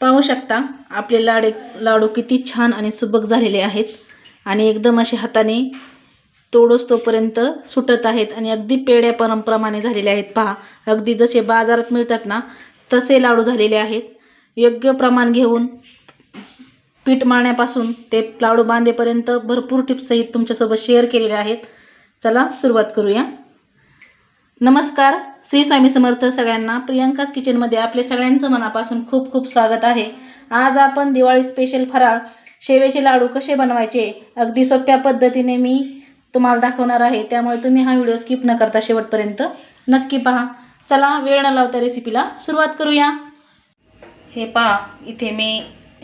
पाहू शकता आपले लाडे लाडू किती छान आणि सुबक झालेले आहेत. आणि एकदम असे हाताने तोडोस तोपर्यंत सुटत आहेत आणि अगदी पेड्या परंप्रमाणे झालेले आहेत. पहा अगदी जसे बाजारात मिळतात ना तसे लाडू झालेले आहेत. योग्य प्रमाण घेऊन पीठ मारण्यापासून ते लाडू बांधेपर्यंत भरपूर टिप्सही तुमच्यासोबत शेअर केलेल्या आहेत. चला सुरुवात करूया. नमस्कार श्री स्वामी समर्थ सगळ्यांना प्रियंकाच किचनमध्ये आपले सगळ्यांचं मनापासून खूप खूप स्वागत आहे. आज आपण दिवाळी स्पेशल फराळ शेवेचे लाडू कसे बनवायचे अगदी सोप्या पद्धतीने मी तुम्हाला दाखवणार आहे. त्यामुळे तुम्ही हा व्हिडिओ स्किप न करता शेवटपर्यंत नक्की पहा. चला वेळ न लावता रेसिपीला सुरुवात करूया. हे पहा इथे मी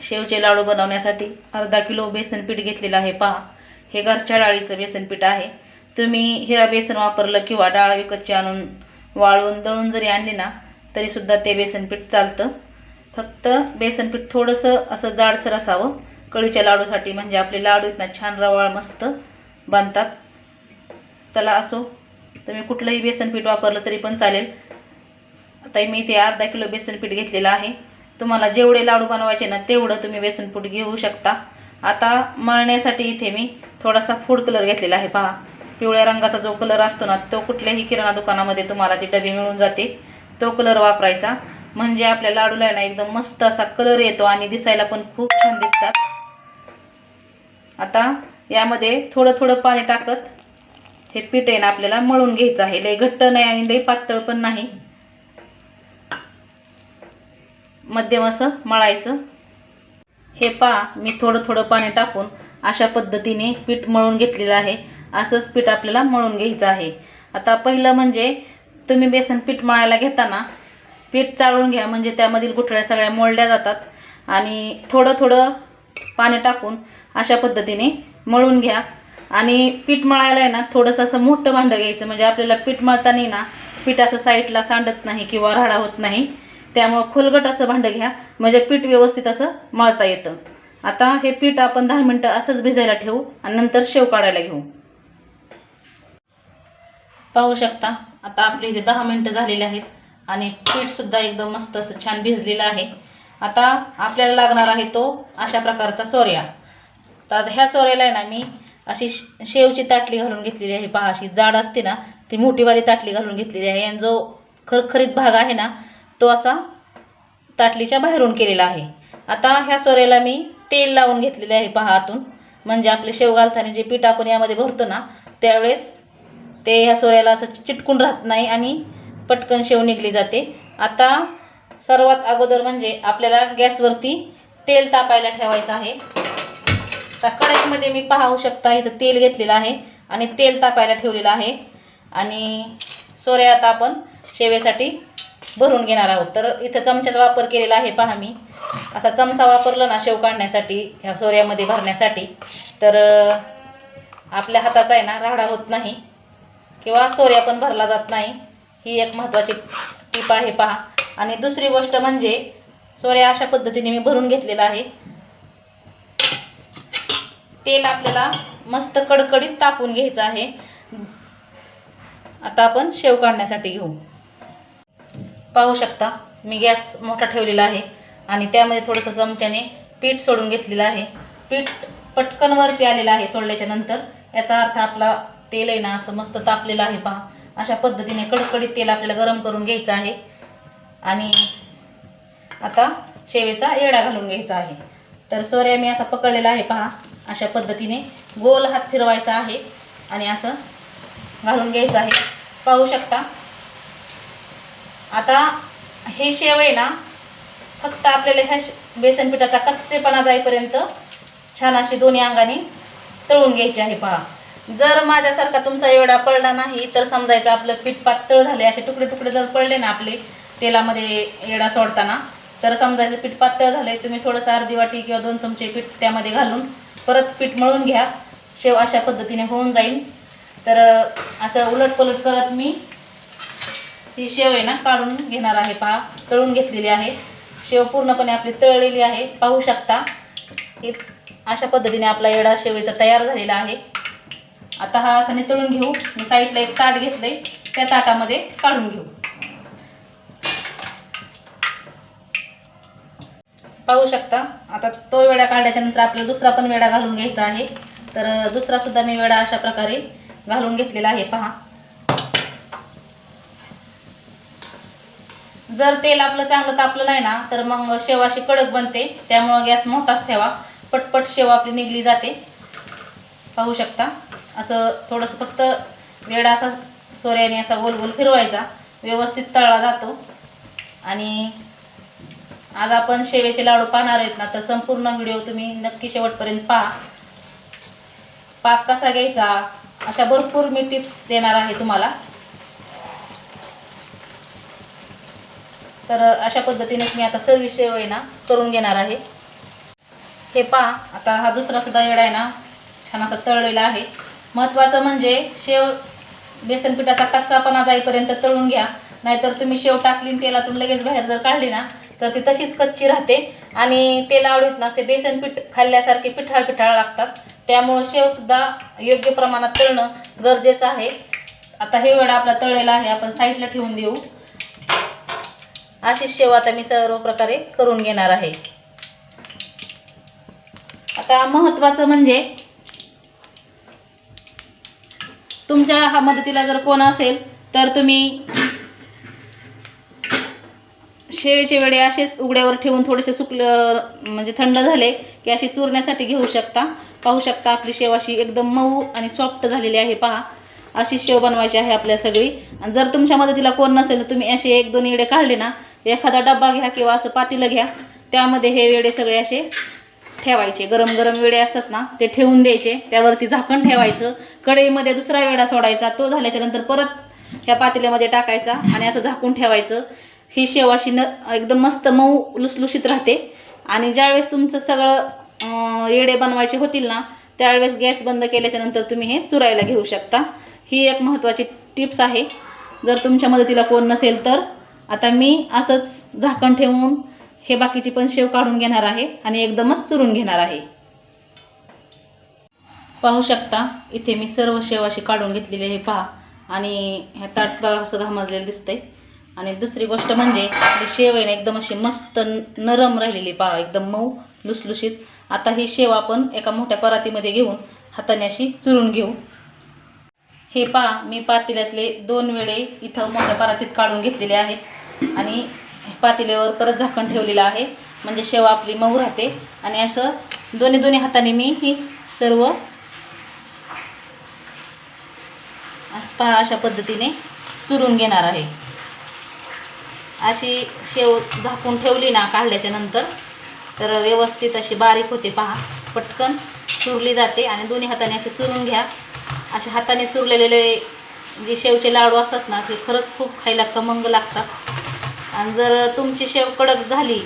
शेवचे लाडू बनवण्यासाठी अर्धा किलो बेसनपीठ घेतलेलं आहे. पहा हे घरच्या डाळीचं बेसनपीठ आहे. तुम्ही हिरा बेसन वापरलं किंवा डाळ विकतची आणून वाळून दळून जरी आणली ना तरीसुद्धा ते बेसनपीठ चालतं. फक्त बेसनपीठ थोडंसं असं जाडसर असावं. कळीच्या लाडूसाठी म्हणजे आपले लाडू इथनं छान रवाळ मस्त बांधतात चला असो. तुम्ही कुठलंही बेसनपीठ वापरलं तरी पण चालेल. आता मी इथे अर्धा किलो बेसनपीठ घेतलेलं आहे. तुम्हाला जेवढे लाडू बनवायचे ना तेवढं तुम्ही बेसनपीठ घेऊ शकता. आता मळण्यासाठी इथे मी थोडासा फूड कलर घेतलेला आहे पहा. पिवळ्या रंगाचा जो कलर असतो ना तो कुठल्याही किराणा दुकानामध्ये तुम्हाला ती डबी मिळून जाते. तो कलर वापरायचा. म्हणजे आपल्या लाडूला ना एकदम मस्त असा कलर येतो आणि दिसायला पण खूप छान दिसतात. आता यामध्ये थोडं थोडं पाणी टाकत हे पीठ आहे ना आपल्याला मळून घ्यायचं आहे. लई घट्ट नाही आणि लई पातळ पण नाही. मध्यम असं मळायचं. हे पा मी थोडं थोडं पाणी टाकून अशा पद्धतीने पीठ मळून घेतलेलं आहे. असंच पीठ आपल्याला मळून घ्यायचं आहे. आता पहिलं म्हणजे तुम्ही बेसन पीठ मळायला घेताना पीठ चाळून घ्या म्हणजे त्यामधील गुठळ्या सगळ्या मोडल्या जातात. आणि थोडं थोडं पाणी टाकून अशा पद्धतीने मळून घ्या. आणि पीठ मळायला आहे ना थोडंसं असं मोठं भांडं घ्यायचं म्हणजे आपल्याला पीठ मळताना ना पीठ असं साईडला सांडत नाही किंवा राडा होत नाही. त्यामुळं खोलगट असं भांडं घ्या म्हणजे पीठ व्यवस्थित असं मळता येतं. आता हे पीठ आपण दहा मिनटं असंच भिजायला ठेवू आणि नंतर शेव काढायला घेऊ. पाहू शकता. आता आपले इथे दहा मिनटं झालेले आहेत आणि पीठसुद्धा एकदम मस्त असं छान भिजलेलं आहे. आता आपल्याला लागणार आहे तो अशा प्रकारचा सोऱ्या तर ह्या सोऱ्याला आहे ना मी अशी श- शेवची ताटली घालून घेतलेली आहे. पहा अशी जाड असते ना ती मोठीवाली ताटली घालून घेतलेली आहे. आणि जो खरखरीत भाग आहे ना तो असा ताटलीच्या बाहेरून केलेला आहे. आता ह्या सोऱ्याला मी तेल लावून घेतलेले आहे पहा आतून. म्हणजे आपले शेव घालताना जे पीठ आपण यामध्ये भरतो ना त्यावेळेस ते ह्या सोऱ्याला असं चिटकून राहत नाही आणि पटकन शेव निघली जाते. आता सर्वात अगोदर म्हणजे आपल्याला गॅसवरती तेल तापायला ठेवायचं आहे. आता कढईमध्ये मी पाहू शकता इथं तेल घेतलेलं आहे आणि तेल तापायला ठेवलेलं आहे. आणि सोऱ्या आता आपण शेवेसाठी भरून घेणार आहोत. तर इथं चमच्याचा वापर केलेला आहे पहा मी. असा चमचा वापरला ना शेव काढण्यासाठी ह्या सोऱ्यामध्ये भरण्यासाठी तर आपल्या हाताचा आहे ना राडा होत नाही. किंवा सोऱ्या पण भरला जात नाही. ही एक महत्त्वाची टीप आहे पहा. आणि दुसरी गोष्ट म्हणजे सोऱ्या अशा पद्धतीने मी भरून घेतलेला आहे. तेल आपल्याला मस्त कडकडीत तापून घ्यायचं आहे. आता आपण शेव काढण्यासाठी घेऊ. पाहू शकता मी गॅस मोठा ठेवलेला आहे. आणि त्यामध्ये थोडंसं चमच्याने पीठ सोडून घेतलेलं आहे. पीठ पटकन वरती आलेलं आहे सोडल्याच्या नंतर याचा अर्थ आपला तेल आहे ना असं मस्त तापलेलं आहे पहा. अशा पद्धतीने कडकडीत तेल आपल्याला गरम करून घ्यायचं आहे. आणि आता शेवेचा येडा घालून घ्यायचा आहे. तर सोऱ्या मी असा पकडलेला आहे पहा. अशा पद्धतीने गोल हात फिरवायचा आहे आणि असं घालून घ्यायचं आहे. पाहू शकता? आता हे शेव आहे ना फक्त आपल्याला ह्या श- बेसन पिठाचा कच्चेपणा जाईपर्यंत छान अशी दोन्ही अंगाने तळून घ्यायची आहे पहा. जर माझ्यासारखा तुमचा एवढा पडला नाही तर समजायचं आपलं पीठ पातळ झाले असे तुकडे तुकडे जर पडले ना आपले तेलामध्ये येडा सोडताना तर समजायचं पीठ पातळ झाले तुम्ही थोडंसं अर्धी वाटी किंवा दोन चमचे पीठ त्यामध्ये घालून परत पीठ मळून घ्या. शेव अशा पद्धतीने होऊन जाईल. तर असं उलट पलट करत मी ही शेव आहे ना काढून घेणार आहे पहा तळून घेतलेली आहे. शेव पूर्णपणे आपली तळलेली आहे. पाहू शकता हे अशा पद्धतीने आपला येडा शेवेचा तयार झालेला आहे. आता हा असा तळून घेऊ. मी साईडला एक ताट घेतलंय. त्या ताटामध्ये काढून घेऊ. पाहू शकता आता तो वेडा काढल्याच्या नंतर आपल्याला दुसरा पण वेडा घालून घ्यायचा आहे. तर दुसरा सुद्धा मी वेडा अशा प्रकारे घालून घेतलेला आहे. पहा. जर तेल आपलं चांगलं तापलं नाही ना तर मग शेवाशी कडक बनते. त्यामुळं गॅस मोठाच ठेवा. पटपट शेव आपली निघली जाते. पाहू शकता. असं थोडंसं फक्त वेडा असा सोऱ्याने असा गोल गोल फिरवायचा. व्यवस्थित तळला जातो. आणि आज आपण शेवेचे लाडू पाहणार आहेत ना तर संपूर्ण व्हिडिओ तुम्ही नक्की शेवटपर्यंत पहा. पाक कसा घ्यायचा? अशा भरपूर मी टिप्स देणार आहे तुम्हाला. तर अशा पद्धतीनेच मी आता सर्व शेव आहे ना करून घेणार आहे. हे पहा आता हा दुसरा सुद्धा येडा आहे ना छान असा तळलेला आहे. महत्त्वाचं म्हणजे शेव बेसन पिठाचा कच्चापणा जाईपर्यंत तळून घ्या. नाहीतर तुम्ही शेव टाकली आणि तेलातून लगेच बाहेर जर काढली ना तर ती तशीच कच्ची राहते. आणि तेल आवडीत ना असे बेसन पीठ खाल्ल्यासारखे पिठाळ पिठाळ लागतात. त्यामुळं शेवसुद्धा योग्य प्रमाणात तळणं गरजेचं आहे. आता हे वेळा आपला तळलेला आहे आपण साईडला ठेवून देऊ. अशीच शेव आता मी सर्व प्रकारे करून घेणार आहे. आता महत्त्वाचं म्हणजे तुमच्या हा मदतीला जर कोण असेल तर तुम्ही शेवेचे वेळे असेच उघड्यावर ठेवून थोडेसे सुकलं म्हणजे थंड झाले की अशी चुरण्यासाठी घेऊ शकता. पाहू शकता आपली शेव अशी एकदम मऊ आणि सॉफ्ट झालेली आहे पहा. अशी शेव बनवायची आहे आपल्या सगळी. आणि जर तुमच्या मदतीला कोण नसेल तर तुम्ही असे एक दोन वेडे काढले ना एखादा डब्बा घ्या किंवा असं पातीला घ्या. त्यामध्ये हे वेडे सगळे असे ठेवायचे. गरम गरम वेडे असतात ना ते ठेवून द्यायचे. त्यावरती झाकण ठेवायचं. कढईमध्ये दुसरा वेडा सोडायचा. तो झाल्याच्यानंतर परत ह्या पातेल्यामध्ये टाकायचा आणि असं झाकून ठेवायचं. ही शेवाशी न एकदम मस्त मऊ लुसलुशीत राहते. आणि ज्यावेळेस तुमचं सगळं येडे बनवायचे होतील ना त्यावेळेस गॅस बंद केल्याच्यानंतर तुम्ही हे चुरायला घेऊ शकता. ही एक महत्त्वाची टिप्स आहे. जर तुमच्या मदतीला कोण नसेल तर आता मी असंच झाकण ठेवून हे बाकीची पण शेव काढून घेणार आहे आणि एकदमच चुरून घेणार आहे. पाहू शकता इथे मी सर्व शेव अशी काढून घेतलेली आहे पहा. आणि ह्या ताट असं घामजलेलं दिसतंय. आणि दुसरी गोष्ट म्हणजे आपली शेव आहे ना एकदम अशी मस्त नरम राहिलेली पहा एकदम मऊ लुसलुशीत. आता ही शेव आपण एका मोठ्या परातीमध्ये घेऊन हाताने अशी चुरून घेऊ. हे पहा मी पातेल्यातले दोन वेळे इथं मोठ्या परातीत काढून घेतलेले आहेत. आणि पातेल्यावर परत झाकण ठेवलेलं आहे. म्हणजे शेव आपली मऊ राहते. आणि असं दोन्ही दोन्ही हाताने मी ही सर्व पहा अशा पद्धतीने चुरून घेणार आहे. अशी शेव झाकून ठेवली ना काढल्याच्या नंतर तर व्यवस्थित अशी बारीक होते पहा. पटकन चुरली जाते आणि दोन्ही हाताने असे चुरून घ्या. असे हाताने चुरलेले जे शेवचे लाडू असतात ना ते खरंच खूप खायला कमंग लागतात. आणि जर तुमची शेव कडक झाली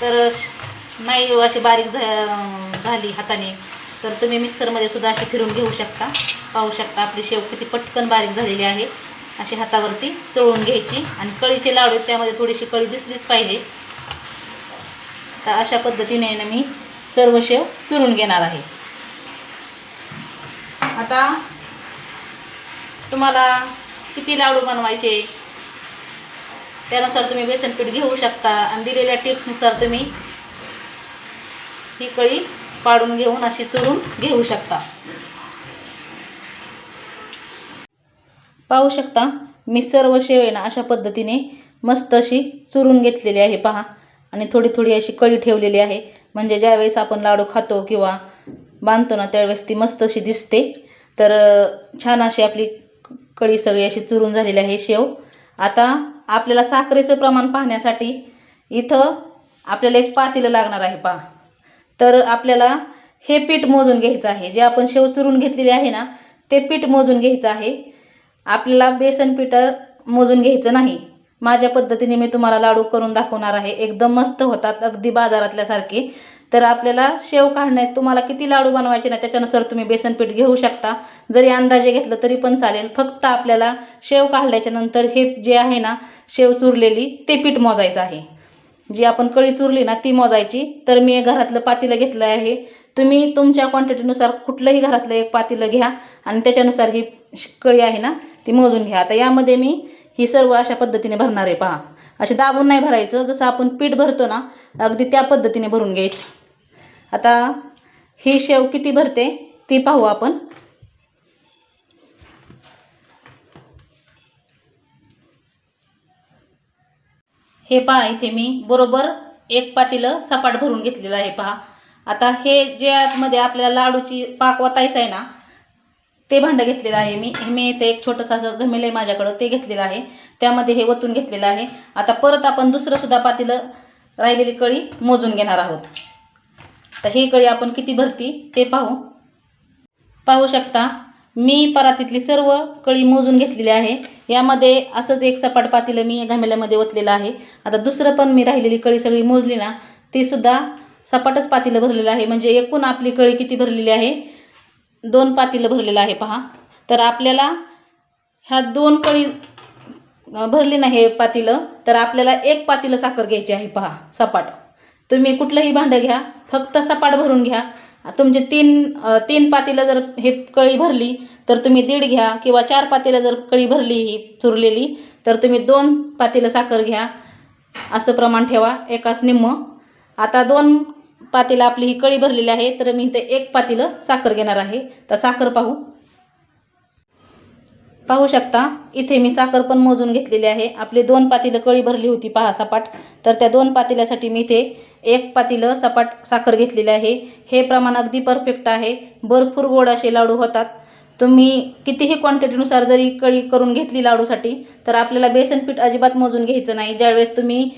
तर नाही अशी बारीक झा झाली हाताने तर तुम्ही मिक्सरमध्ये सुद्धा अशी फिरून घेऊ शकता. पाहू शकता आपली शेव किती पटकन बारीक झालेली आहे. अशी हातावरती चळून घ्यायची आणि कळीचे लाडू त्यामध्ये थोडीशी कळी दिसलीच पाहिजे. तर अशा पद्धतीने ना मी सर्व शेव चुरून घेणार आहे. आता तुम्हाला किती लाडू बनवायचे? त्यानुसार तुम्ही बेसन पीठ घेऊ शकता. आणि दिलेल्या टिप्सनुसार तुम्ही ही कळी पाडून घेऊन अशी चुरून घेऊ शकता. पाहू शकता मी सर्व शेवेना अशा पद्धतीने मस्त अशी चुरून घेतलेली आहे. पहा आणि थोडी थोडी अशी कळी ठेवलेली आहे. म्हणजे ज्यावेळेस आपण लाडू खातो किंवा बांधतो ना त्यावेळेस ती मस्त अशी दिसते. तर छान अशी आपली कळी सगळी अशी चुरून झालेली आहे शेव. आता आपल्याला साखरेचं प्रमाण पाहण्यासाठी इथं आपल्याला एक पातेलं लागणार आहे पहा. तर आपल्याला हे पीठ मोजून घ्यायचं आहे. जे आपण शेव चुरून घेतलेले आहे ना ते पीठ मोजून घ्यायचं आहे. आपल्याला बेसन पीठ मोजून घ्यायचं नाही. माझ्या पद्धतीने मी तुम्हाला लाडू करून दाखवणार आहे. एकदम मस्त होतात. अगदी बाजारातल्यासारखे. तर आपल्याला शेव काढण्यात तुम्हाला किती लाडू बनवायचे ना त्याच्यानुसार तुम्ही बेसन पीठ घेऊ शकता. जरी अंदाजे घेतलं तरी पण चालेल. फक्त आपल्याला शेव काढल्याच्या नंतर हे जे आहे ना शेव चुरलेली ते पीठ मोजायचं आहे. जी आपण कळी चुरली ना ती मोजायची. तर मी घरातलं पातीलं घेतलं आहे. तुम्ही तुमच्या क्वांटिटीनुसार कुठलंही घरातलं एक पातीलं घ्या आणि त्याच्यानुसार ही श- कळी आहे ना ती मोजून घ्या. आता यामध्ये मी ही सर्व अशा पद्धतीने भरणार आहे. पहा. असे दाबून नाही भरायचं. जसं आपण पीठ भरतो ना अगदी त्या पद्धतीने भरून घ्यायचं. आता ही शेव किती भरते ती पाहू आपण. हे पहा इथे मी बरोबर एक पातीलं सपाट भरून घेतलेलं आहे पहा. आता हे जे आतमध्ये आपल्याला लाडूची पाक वतायचं आहे ना ते भांडं घेतलेलं आहे मी. हे मी इथे एक छोटंसं असं घमेलं आहे माझ्याकडं ते घेतलेलं आहे. त्यामध्ये हे वतून घेतलेलं आहे. आता परत आपण दुसरंसुद्धा पातीलं राहिलेली कळी मोजून घेणार आहोत. तर ही कळी आपण किती भरती? ते पाहू. पाहू शकता मी परातीतली सर्व कळी मोजून घेतलेली आहे. यामध्ये असंच एक सपाट पातीलं मी घामेल्यामध्ये ओतलेलं आहे. आता दुसरं पण मी राहिलेली कळी सगळी मोजली ना तीसुद्धा सपाटच पातीलं भरलेलं आहे. म्हणजे एकूण आपली कळी किती भरलेली आहे? दोन पातीलं भरलेलं आहे पहा. तर आपल्याला ह्या दोन कळी भरली नाही पातीलं तर आपल्याला एक पातीलं साखर घ्यायची आहे पहा सपाट. तुम्ही कुठलंही भांडं घ्या फक्त सपाट भरून घ्या. तुमचे तीन तीन पातीला जर हे कळी भरली तर तुम्ही दीड घ्या किंवा चार पातीला जर कळी भरली ही चुरलेली तर तुम्ही दोन पातीलं साखर घ्या. असं प्रमाण ठेवा एकाच निम्म. आता दोन पातीला आपली ही कळी भरलेली आहे तर मी इथे एक पातीलं साखर घेणार आहे. तर साखर पाहू. पाहू शकता इथे मी साखर पण मोजून घेतलेली आहे. आपली दोन पातीलं कळी भरली होती पहा सपाट. तर त्या दोन पातेल्यासाठी मी इथे एक पातीलं सपाट साखर घेतलेली आहे. हे प्रमाण अगदी परफेक्ट आहे. भरपूर गोड असे लाडू होतात. तुम्ही कितीही क्वांटिटीनुसार जरी कळी करून घेतली लाडूसाठी तर आपल्याला बेसन पीठ अजिबात मोजून घ्यायचं नाही. ज्यावेळेस तुम्ही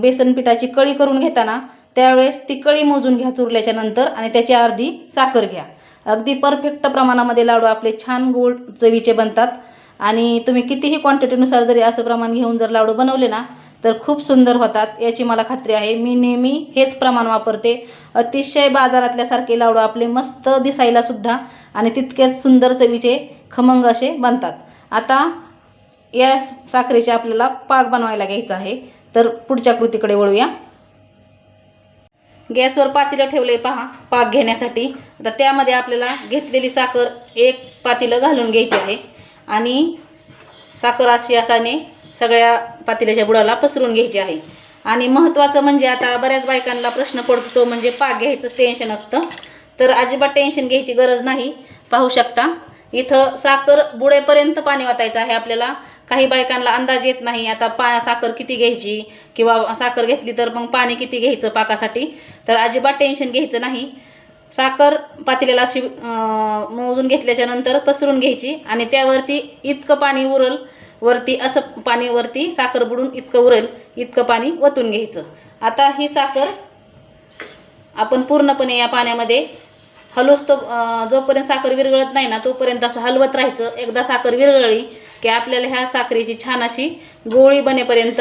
बेसन पिठाची कळी करून घेताना त्यावेळेस ती कळी मोजून घ्या चुरल्याच्या नंतर आणि त्याची अर्धी साखर घ्या. अगदी परफेक्ट प्रमाणामध्ये लाडू आपले छान गोड चवीचे बनतात. आणि तुम्ही कितीही क्वांटिटीनुसार जरी असं प्रमाण घेऊन जर लाडू बनवले ना तर खूप सुंदर होतात याची मला खात्री आहे. मी नेहमी हेच प्रमाण वापरते. अतिशय बाजारातल्यासारखे लाडू आपले मस्त दिसायला सुद्धा आणि तितकेच सुंदर चवीचे खमंग असे बनतात. आता या साखरेचे आपल्याला पाक बनवायला घ्यायचा आहे. तर पुढच्या कृतीकडे वळूया. गॅसवर पातेलं ठेवले पहा पाक घेण्यासाठी. आता त्यामध्ये आपल्याला घेतलेली साखर एक पातेलं घालून घ्यायची आहे. आणि साखर अशी हाताने सगळ्या पातेल्याच्या बुडाला पसरून घ्यायची आहे. आणि महत्त्वाचं म्हणजे आता बऱ्याच बायकांना प्रश्न पडतो तो म्हणजे पाक घ्यायचं टेन्शन असतं. तर अजिबात टेन्शन घ्यायची गरज नाही. पाहू शकता. इथं साखर बुडेपर्यंत पाणी वाचायचं आहे आपल्याला. काही बायकांना अंदाज येत नाही आता पा साखर किती घ्यायची? किंवा साखर घेतली तर मग पाणी किती घ्यायचं पाकासाठी? तर अजिबात टेन्शन घ्यायचं नाही. साखर पातेल्याला अशी मोजून घेतल्याच्या नंतर पसरून घ्यायची. आणि त्यावरती इतकं पाणी उरल वरती असं पाणी वरती साखर बुडून इतकं उरेल इतकं पाणी वतून घ्यायचं. आता ही साखर आपण पूर्णपणे या पाण्यामध्ये हलवस तो जोपर्यंत साखर विरघळत नाही ना तोपर्यंत असं हलवत राहायचं. एकदा साखर विरघळली की आपल्याला ह्या साखरेची छान अशी गोळी बनेपर्यंत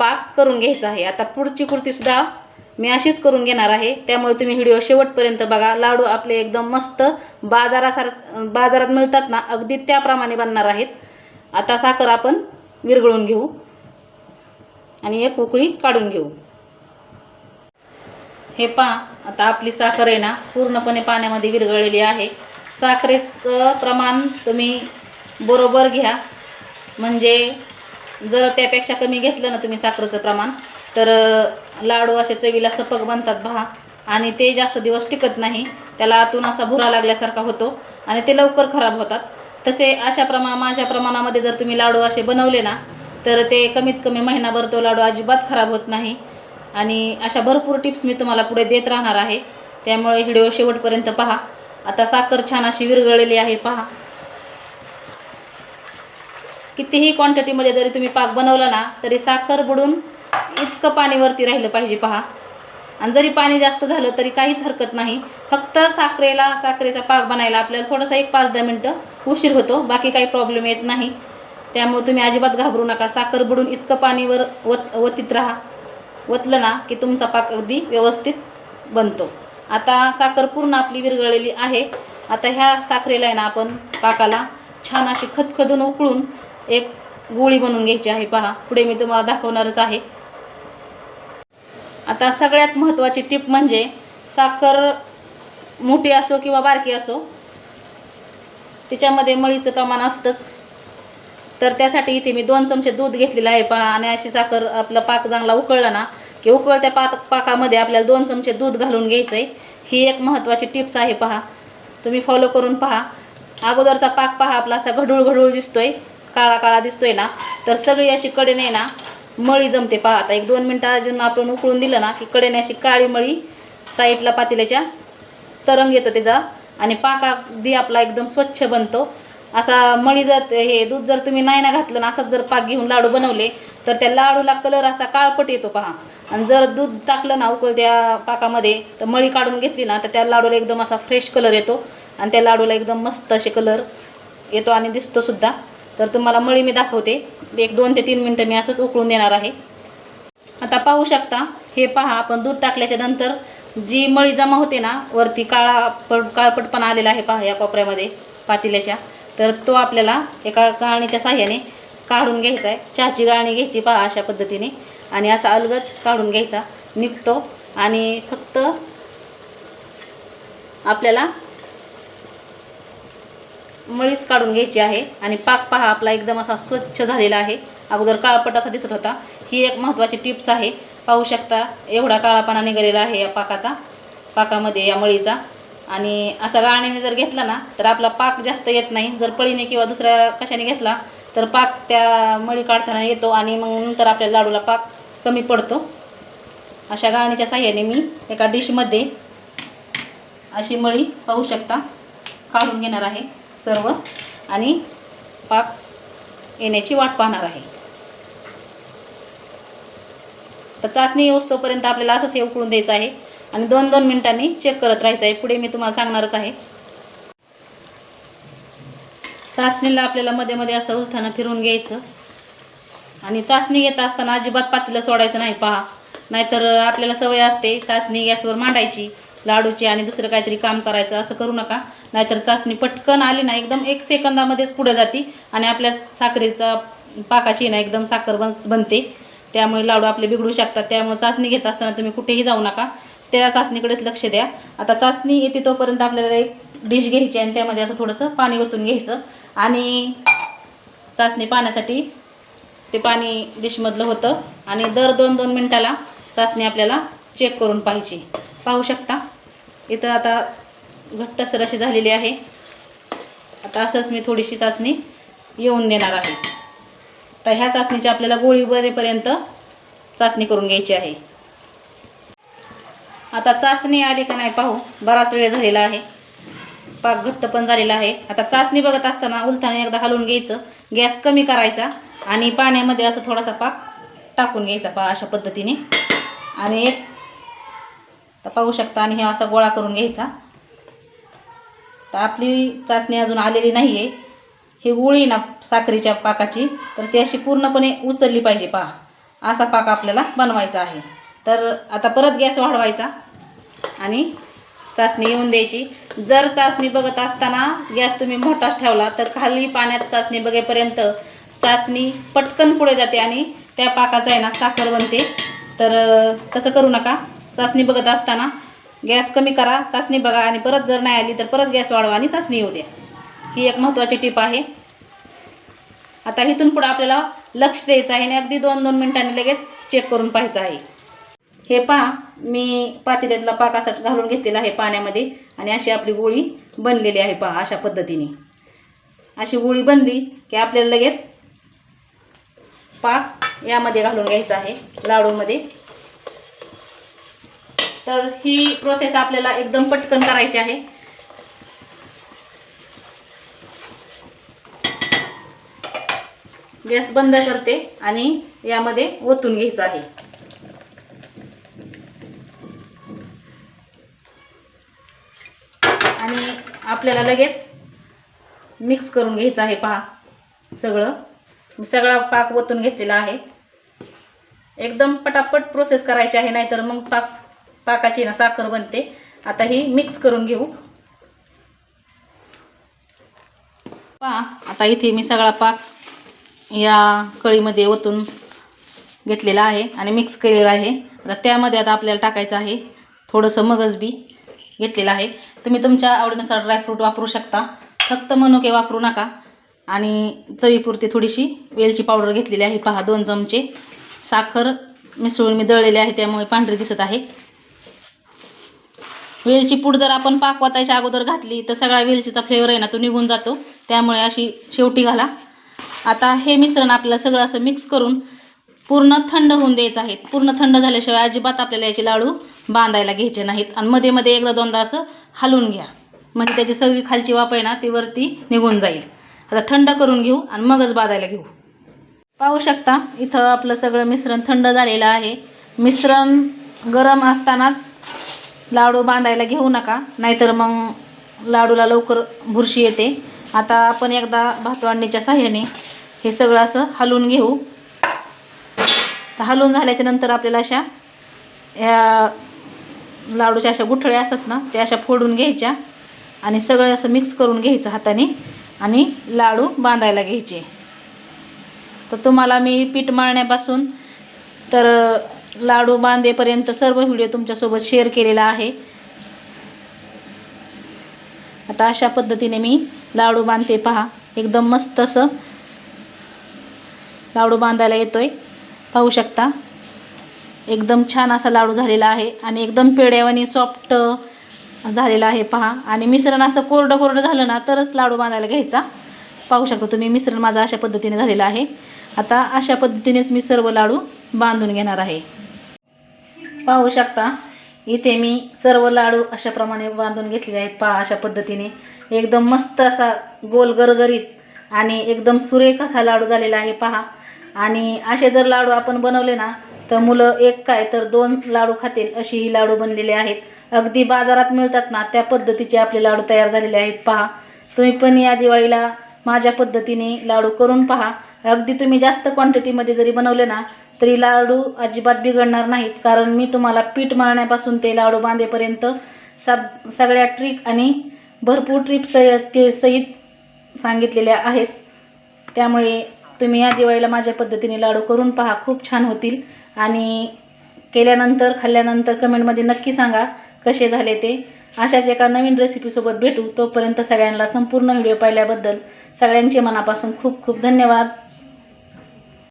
पाक करून घ्यायचा आहे. आता पुढची कुर्तीसुद्धा मी अशीच करून घेणार आहे. त्यामुळे तुम्ही व्हिडिओ शेवटपर्यंत बघा. लाडू आपले एकदम मस्त बाजारासार बाजारात मिळतात ना अगदी त्याप्रमाणे बनणार आहेत. आता साखर आपण विरघळून घेऊ. आणि एक उकळी काढून घेऊ. हे पा आता आपली साखर आहे ना पूर्णपणे पाण्यामध्ये विरघळलेली आहे. साखरेचं प्रमाण तुम्ही बरोबर घ्या. म्हणजे जर त्यापेक्षा कमी घेतलं ना तुम्ही साखरेचं प्रमाण तर लाडू असे चवीला सपक बनतात पहा. आणि ते जास्त दिवस टिकत नाही. त्याला आतून असा भुरा लागल्यासारखा होतो. आणि ते लवकर खराब होतात. तसे अशा प्रमा माझ्या प्रमाणामध्ये जर तुम्ही लाडू असे बनवले ना तर ते कमीत कमी महिनाभर तो लाडू अजिबात खराब होत नाही. आणि अशा भरपूर टिप्स मी तुम्हाला पुढे देत राहणार आहे. त्यामुळे व्हिडिओ शेवटपर्यंत पहा. आता साखर छान अशी विरघळलेली आहे पहा. कितीही क्वांटिटीमध्ये जरी तुम्ही पाक बनवला ना तरी साखर बुडून इतकं पाणीवरती राहिलं पाहिजे पहा. आणि जरी पाणी जास्त झालं तरी काहीच हरकत नाही. फक्त साखरेला साखरेचा पाक बनायला आपल्याला थोडासा एक पाच दहा मिनटं उशीर होतो. बाकी काही प्रॉब्लेम येत नाही. त्यामुळे तुम्ही अजिबात घाबरू नका. साखर बुडून इतकं पाणीवर वत वतीत राहा. वतलं ना की तुमचा पाक अगदी व्यवस्थित बनतो. आता साखर पूर्ण आपली विरघळलेली आहे. आता ह्या साखरेला आहे ना आपण पाकाला छान अशी खदखदून उकळून एक गोळी बनवून घ्यायची आहे. पहा पुढे मी तुम्हाला दाखवणारच आहे. आता सगळ्यात महत्त्वाची टिप म्हणजे साखर मोठी असो किंवा बारकी असो तिच्यामध्ये मळीचं प्रमाण असतंच. तर त्यासाठी इथे मी दोन चमचे दूध घेतलेलं आहे पहा आणि अशी साखर आपला पाक चांगला उकळला ना की उकळत्या पाक पाकामध्ये आपल्याला दोन चमचे दूध घालून घ्यायचं आहे ही एक महत्त्वाची टिप्स आहे पहा. तुम्ही फॉलो करून पहा. अगोदरचा पाक पहा आपला असा घडूळ घडूळ दिसतोय काळा काळा दिसतोय ना. तर सगळी अशी कडेने ना मळी जमते पहा. आता एक दोन मिनटं अजून आपण उकळून दिलं ना की कडेने अशी काळी मळी साईडला पातेल्याच्या तरंग येतो त्याचा. आणि पाक अगदी आपला एकदम स्वच्छ बनतो. असा मळी जर हे दूध जर तुम्ही नाही ना घातलं ना असंच जर पाक घेऊन लाडू बनवले तर त्या लाडूला कलर असा काळपट येतो पहा. आणि जर दूध टाकलं ना उकळत्या पाकामध्ये तर मळी काढून घेतली ना तर त्या लाडूला एकदम असा फ्रेश कलर येतो. आणि त्या लाडूला एकदम मस्त असे कलर येतो आणि दिसतो सुद्धा. तर तुम्हाला मळी मी दाखवते. एक दोन ते तीन मिनटं मी असंच उकळून देणार आहे. आता पाहू शकता हे पहा आपण दूध टाकल्याच्या नंतर जी मळी जमा होते ना वरती काळा पड काळपटपणा आलेला आहे पहा या कोपऱ्यामध्ये पातेल्याच्या. तर तो आपल्याला एका गाळणीच्या साह्याने काढून घ्यायचा आहे. चहाची गाळणी घ्यायची पहा अशा पद्धतीने. आणि असा अलगद काढून घ्यायचा निघतो. आणि फक्त आपल्याला मळीच काढून घ्यायची आहे आणि पाक पहा आपला एकदम असा स्वच्छ झालेला आहे. अगोदर काळपट असा दिसत होता. ही एक महत्त्वाची टिप्स आहे. पाहू शकता एवढा काळापणा निघालेला आहे या पाकाचा पाकामध्ये या मळीचा. आणि असा गाळणीने जर घेतला ना तर आपला पाक जास्त येत नाही. जर पळीने किंवा दुसऱ्या कशाने घेतला तर पाक त्या मळी काढताना येतो आणि मग नंतर आपल्या लाडूला पाक कमी पडतो. अशा गाळणीच्या साह्याने मी एका डिशमध्ये अशी मळी पाहू शकता काढून घेणार आहे. सर्व आणि पाक येण्याची वाट पाहणार आहे. तर चाचणी येऊस्तोपर्यंत आपल्याला असंच हे उकळून द्यायचं आहे आणि दोन दोन मिनिटांनी चेक करत राहायचं आहे. पुढे मी तुम्हाला सांगणारच आहे. चाचणीला आपल्याला मध्ये मध्ये असं उलथानं फिरून घ्यायचं. आणि चाचणी घेत असताना अजिबात पातीला सोडायचं नाही पहा. नाहीतर आपल्याला सवय असते चाचणी गॅसवर मांडायची. लाडूची आणि दुसरं काहीतरी काम करायचं असं करू नका. नाहीतर चाचणी पटकन आली ना एकदम एक सेकंदामध्येच पुढे जाते आणि आपल्या साखरेचा पाकाची ना एकदम साखर बन बनते. त्यामुळे लाडू आपले बिघडू शकतात. त्यामुळे चाचणी घेत असताना तुम्ही कुठेही जाऊ नका. त्या चाचणीकडेच लक्ष द्या. आता चाचणी येते तोपर्यंत आपल्याला एक डिश घ्यायची आणि त्यामध्ये असं थोडंसं पाणी ओतून घ्यायचं. आणि चाचणी पाण्यासाठी ते पाणी डिशमधलं होतं. आणि दर दोन दोन मिनटाला चाचणी आपल्याला चेक करून पाहिजे पाहू शकता? इथं आता घट्टसर अशी झालेली आहे. आता असंच मी थोडीशी चाचणी येऊन देणार आहे. तर ह्या चाचणीची आपल्याला गोळी बरेपर्यंत चाचणी करून घ्यायची आहे. आता चाचणी आली का नाही पाहू. बराच वेळ झालेला आहे. पाक घट्ट पण झालेला आहे. आता चाचणी बघत असताना उलथाने एकदा हलवून घ्यायचं. गॅस कमी करायचा आणि पाण्यामध्ये असं थोडासा पाक टाकून घ्यायचा पा अशा पद्धतीने. आणि एक तर पाहू शकता आणि हे असा गोळा करून घ्यायचा. तर आपली चाचणी अजून आलेली नाही आहे ही गुळी ना साखरेच्या पाकाची तर ती अशी पूर्णपणे उचलली पाहिजे पहा. असा पाक आपल्याला बनवायचा आहे. तर आता परत गॅस वाढवायचा आणि चाचणी येऊन द्यायची. जर चाचणी बघत असताना गॅस तुम्ही मोठाच ठेवला तर खाली पाण्यात चाचणी बघेपर्यंत चाचणी पटकन पुढे जाते आणि त्या पाकाचा आहे ना साखर बनते. तर तसं करू नका. चाचणी बघत असताना गॅस कमी करा चाचणी बघा आणि परत जर नाही आली तर परत गॅस वाढवा आणि चाचणी येऊ द्या. ही एक महत्त्वाची टीप आहे. आता इथून पुढं आपल्याला लक्ष द्यायचं आहे आणि अगदी दोन दोन मिनटांनी लगेच चेक करून पाहायचं आहे. हे पहा मी पातेल्यातला पाक घालून घेतलेला आहे पाण्यामध्ये आणि अशी आपली गोळी बनलेली आहे पहा अशा पद्धतीने. अशी गोळी बनली की आपल्याला लगेच पाक यामध्ये घालून घ्यायचा आहे लाडूमध्ये. तर ही प्रोसेस आपल्याला एकदम पटकन करायची आहे. गॅस बंद करते आणि यामध्ये ओतून घ्यायचं आहे. आणि आपल्याला लगेच मिक्स करून घ्यायचं आहे पहा. सगळं. सगळा पाक ओतून घेतलेला आहे. एकदम पटापट प्रोसेस करायची आहे नाहीतर मग पाक पाकाची ना साखर बनते. आता ही मिक्स करून घेऊ. पहा आता इथे मी सगळा पाक या कळीमध्ये ओतून घेतलेला आहे आणि मिक्स केलेला आहे. आता त्यामध्ये आता आपल्याला टाकायचं आहे थोडंसं मगज बी घेतलेलं आहे. तुम्ही तुमच्या आवडीनुसार ड्रायफ्रूट वापरू शकता. फक्त मनुके वापरू नका. आणि चवीपुरती थोडीशी वेलची पावडर घेतलेली आहे. पहा दोन चमचे. साखर मिसळून मी दळलेली आहे त्यामुळे पांढरी दिसत आहे. वेलची पूड जर आपण पाकवतायच्या अगोदर घातली तर सगळा वेलचीचा फ्लेवर आहे ना तो निघून जातो. त्यामुळे अशी शेवटी घाला. आता हे मिश्रण आपल्याला सगळं असं मिक्स करून पूर्ण थंड होऊन द्यायचं आहे. पूर्ण थंड झाल्याशिवाय अजिबात आपल्याला याचे लाडू बांधायला घ्यायचे नाहीत. आणि मध्ये मध्ये एकदा दोनदा असं हलवून घ्या. म्हणजे त्याची सगळी खालची वाफ आहे ना ती वरती निघून जाईल. आता थंड करून घेऊ आणि मगच बांधायला घेऊ. पाहू शकता इथं आपलं सगळं मिश्रण थंड झालेलं आहे. मिश्रण गरम असतानाच लाडू बांधायला घेऊ नका नाहीतर मग लाडूला लवकर बुरशी येते. आता आपण एकदा भातवाडणीच्या साह्याने हे सगळं असं हलवून घेऊ. तर हलवून झाल्याच्यानंतर आपल्याला अशा या लाडूच्या अशा गुठळ्या असतात ना त्या अशा फोडून घ्यायच्या आणि सगळं असं मिक्स करून घ्यायचं हाताने आणि लाडू बांधायला घ्यायचे. तर तुम्हाला मी पीठ मळण्यापासून तर लाडू बांधेपर्यंत सर्व व्हिडिओ तुमच्यासोबत शेअर केलेला आहे. आता अशा पद्धतीने मी लाडू बांधते पहा. एकदम मस्त असं लाडू बांधायला येतोय. पाहू शकता. एकदम छान असा लाडू झालेला आहे आणि एकदम पेड्यावानी सॉफ्ट झालेला आहे पहा. आणि मिश्रण असं कोरडं कोरडं झालं ना तरच लाडू बांधायला घ्यायचा. पाहू शकता तुम्ही मिश्रण माझं अशा पद्धतीने झालेलं आहे. आता अशा पद्धतीनेच मी सर्व लाडू बांधून घेणार आहे. पाहू शकता इथे मी सर्व लाडू अशाप्रमाणे बांधून घेतलेले आहेत. पहा अशा पद्धतीने एकदम मस्त असा गोल गरगरीत आणि एकदम सुरेख असा लाडू झालेला आहे. पहा आणि असे जर लाडू आपण बनवले ना तर मुलं एक काय तर दोन लाडू खातील अशी ही लाडू बनलेले आहेत. अगदी बाजारात मिळतात ना त्या पद्धतीचे आपले लाडू तयार झालेले आहेत. पहा तुम्ही पण या दिवाळीला माझ्या पद्धतीने लाडू करून पहा. अगदी तुम्ही जास्त क्वांटिटीमध्ये जरी बनवले ना तरी लाडू अजिबात बिघडणार नाहीत कारण मी तुम्हाला पीठ मळण्यापासून ते लाडू बांधेपर्यंत सब सगळ्या ट्रिक आणि भरपूर ट्रिप स ते सहित सांगितलेल्या आहेत. त्यामुळे तुम्ही या दिवाळीला माझ्या पद्धतीने लाडू करून पहा खूप छान होतील. आणि केल्यानंतर खाल्ल्यानंतर कमेंटमध्ये नक्की सांगा कसे झाले ते. अशाच एका नवीन रेसिपीसोबत भेटू. तोपर्यंत सगळ्यांना संपूर्ण व्हिडिओ पाहिल्याबद्दल सगळ्यांचे मनापासून खूप खूप धन्यवाद.